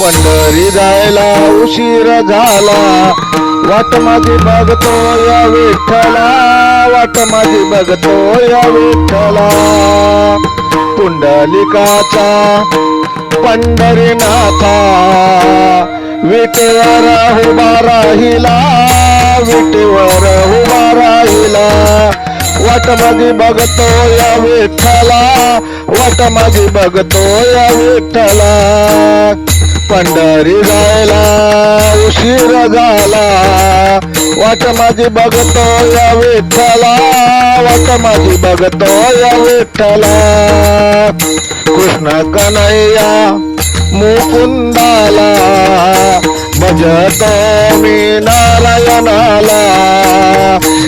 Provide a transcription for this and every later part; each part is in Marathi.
पंढरी जायला उशीर झाला. वाट माझी बघतो या विठ्ठला. वाट माझी बघतो या विठ्ठला. पुंडलिकाचा पंढरीनाथा. विटेवर उभा राहिला. विटेवर उभा राहिला. वाट माझी बघतो या विठ्ठला. वाट माझी बघतो या विठ्ठला. पंढरी जायला उशीर झाला. वाट माझी बघतो या विठ्ठला वाट माझी बघतो या विठ्ठला. कृष्ण कन्हैया मुकुंदाला भजतो मी नारायणाला.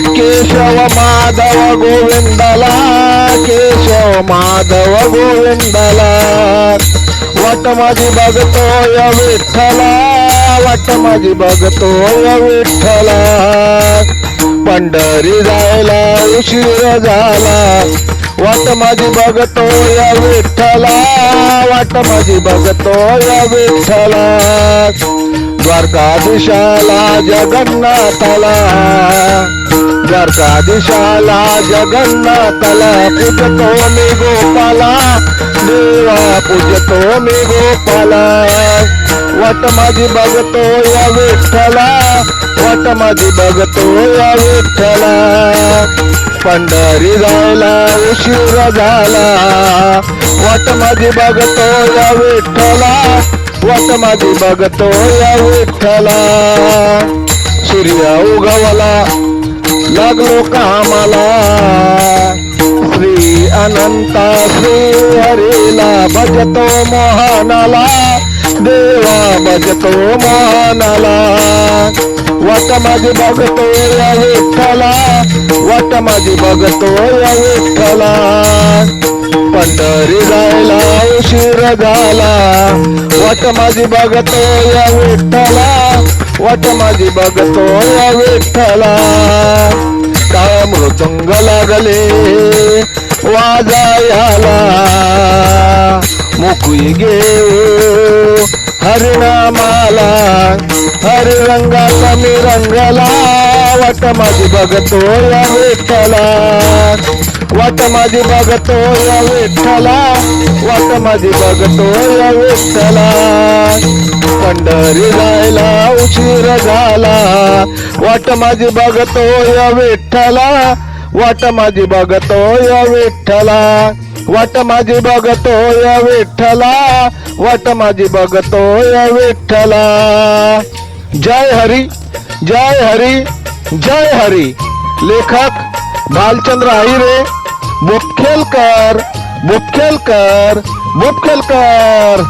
केशव माधव गोविंदाला केशव माधव गोविंदाला. वाट माझी बघतो या विठ्ठला. वाट माझी बघतो या विठ्ठला. पंढरी जायला उशीर झाला. वाट माझी बघतो या विठ्ठला. वाट माझी बघतो या विठ्ठला. द्वारकाधीशाला जगन्नाथाला. द्वारकाधीशाला जगन्नाथाला. पूजतो मी गोपाला. देवा पूजतो मी गोपाला. वाट माझी बघतो या विठ्ठला. वाट माझी बघतो या विठ्ठला. पंढरी जायला उशीर झाला. वाट माझी बघतो या विठ्ठला. वाट माझी बघतो या विठ्ठला. सूर्य उगवला लागलो कामाला. श्री अनंता श्री हरीला भजतो मोहनाला. देवा भजतो मोहनाला. वाट माझी बघतो या विठ्ठला. वाट माझी बघतो या विठ्ठला. पंढरी जायला उशीर झाला. वाट माझी बघतो या विठ्ठला. वाट माझी बघतो या विठ्ठला. काय मृतंग लागले? मुकुई हरिणामाला हरिनामाला रंगाचा मी रंगला वाट माझी बघतो या विठ्ठला. वाट माझी बघतो या विठ्ठला वाट माझी बघतो या विठ्ठला. पंढरी जायला उशीर झाला वाट माझी बघतो या विठ्ठला वाट माझी बघतो या विठ्ठला. वाट माझी बघतो या विठ्ठला वाट माझी बघतो या विठ्ठला. जय हरी जय हरी जय हरी. लेखक भालचंद्र आहिरे बुटखेलकर बुटखेलकर बुटखेलकर